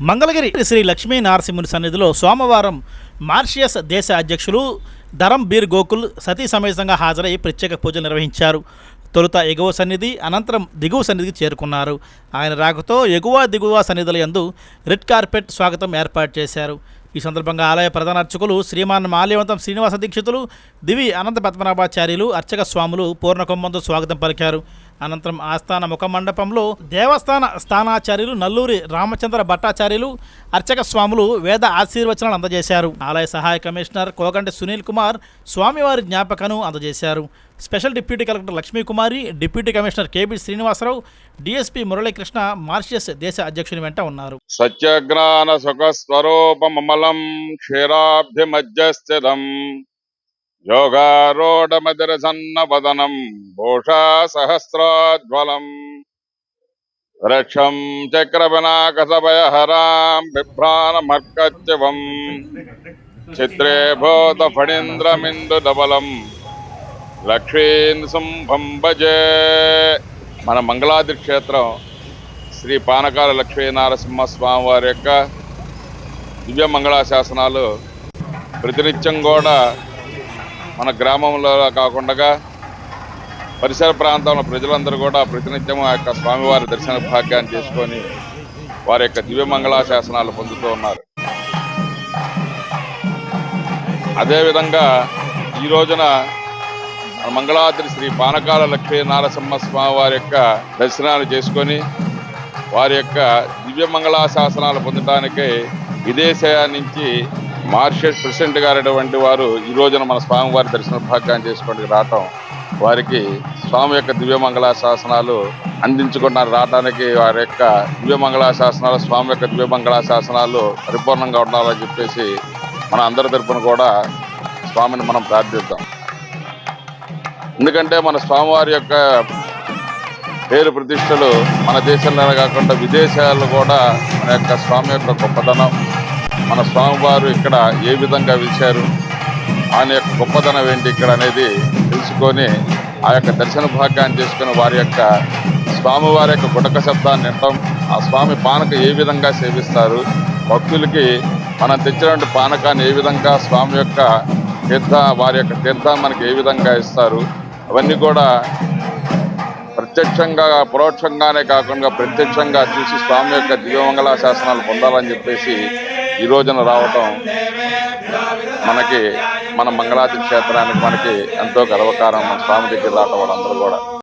మంగళగిరి శ్రీ లక్ష్మీ నరసింహుని సన్నిధిలో సోమవారం మార్షియస్ దేశ అధ్యక్షులు ధరం బీర్ గోకుల్ సతీ సమేతంగా హాజరై ప్రత్యేక పూజలు నిర్వహించారు. తొలుత ఎగువ సన్నిధి అనంతరం దిగువ సన్నిధికి చేరుకున్నారు. ఆయన రాకతో ఎగువ దిగువ సన్నిధుల యందు రెడ్ కార్పెట్ స్వాగతం ఏర్పాటు చేశారు. ఈ సందర్భంగా ఆలయ ప్రధాన అర్చకులు శ్రీమాన్ మాల్యవంతం శ్రీనివాస దీక్షితులు దివి అనంత పద్మనాభాచార్యులు అర్చక స్వాములు పూర్ణకుంభంతో స్వాగతం పలికారు. అనంతరం ఆస్థాన ముఖ మండపంలో దేవస్థాన స్థానాచార్యులు నల్లూరి రామచంద్ర భట్టాచార్యులు అర్చక స్వాములు వేద ఆశీర్వచనాలు అందజేశారు. ఆలయ సహాయ కమిషనర్ కోగంటి సునీల్ కుమార్ స్వామివారి జ్ఞాపకను అందజేశారు. Special deputy collector Lakshmikumari deputy commissioner K B Srinivasarao DSP Muralikrishna Mauritius దేశ అధ్యక్షుని వెంట ఉన్నారు. సత్యజ్ఞాన సుఖస్వరూపమమలం క్షీరాబ్ధిమజ్జస్థితం యోగారోఢమదిరసన్న వదనం భూషా సహస్రాజ్వలం రక్షం చక్రవినాకసభయహరాం బిభ్రాణమర్కత్యవం చిత్రే భూత ఫణీంద్రమిందు డబలం లక్ష్మీన్ శుంభం మన మంగళాద్రి క్షేత్రం శ్రీ పానకాల లక్ష్మీ నారసింహ స్వామి వారి యొక్క దివ్య మంగళాశాసనాలు ప్రతినిత్యం కూడా మన గ్రామంలో కాకుండా పరిసర ప్రాంతంలో ప్రజలందరూ కూడా ప్రతినిత్యం ఆ యొక్క స్వామివారి దర్శన భాగ్యాన్ని చేసుకొని వారి యొక్క దివ్య మంగళాశాసనాలు పొందుతూ ఉన్నారు. అదేవిధంగా ఈ రోజున మంగళాద్రి శ్రీ పానకాల లక్ష్మీ నారసింహ స్వామి వారి యొక్క దర్శనాలు చేసుకొని వారి యొక్క దివ్య మంగళాశాసనాలు పొందడానికి విదేశాల నుంచి మార్షల్ ప్రెసిడెంట్ గారైనటువంటి వారు ఈ రోజున మన స్వామివారి దర్శన భాగ్యాన్ని చేసుకోవడానికి రావటం వారికి స్వామి యొక్క దివ్యమంగళ శాసనాలు అందించుకున్న రావడానికి వారి యొక్క దివ్యమంగళ శాసనాలు స్వామి యొక్క దివ్యమంగళ శాసనాలు పరిపూర్ణంగా ఉండాలని చెప్పేసి మన అందరి తరపున కూడా స్వామిని మనం ప్రార్థిద్దాం. ఎందుకంటే మన స్వామివారి యొక్క పేరు ప్రతిష్టలు మన దేశంలోనే కాకుండా విదేశాల్లో కూడా మన యొక్క స్వామి యొక్క గొప్పతనం మన స్వామివారు ఇక్కడ ఏ విధంగా విలిచారు ఆయన యొక్క గొప్పతనం ఏంటి ఇక్కడ అనేది తెలుసుకొని ఆ యొక్క దర్శన భాగ్యాన్ని చేసుకుని వారి యొక్క స్వామివారి యొక్క గుడక శబ్దాన్ని వినటం ఆ స్వామి పానక ఏ విధంగా సేవిస్తారు భక్తులకి మనం తెచ్చినటువంటి పానకాన్ని ఏ విధంగా స్వామి యొక్క తీర్థ వారి యొక్క తీర్థం మనకి ఏ విధంగా ఇస్తారు అవన్నీ కూడా ప్రత్యక్షంగా పరోక్షంగానే కాకుండా ప్రత్యక్షంగా చూసి స్వామి యొక్క దివ్యమంగళ శాసనాలు పొందాలని చెప్పేసి ఈ రోజున రావటం మనకి మన మంగళాది క్షేత్రానికి మనకి ఎంతో గర్వకారం మన స్వామి దగ్గర రావటం వాళ్ళందరూ కూడా.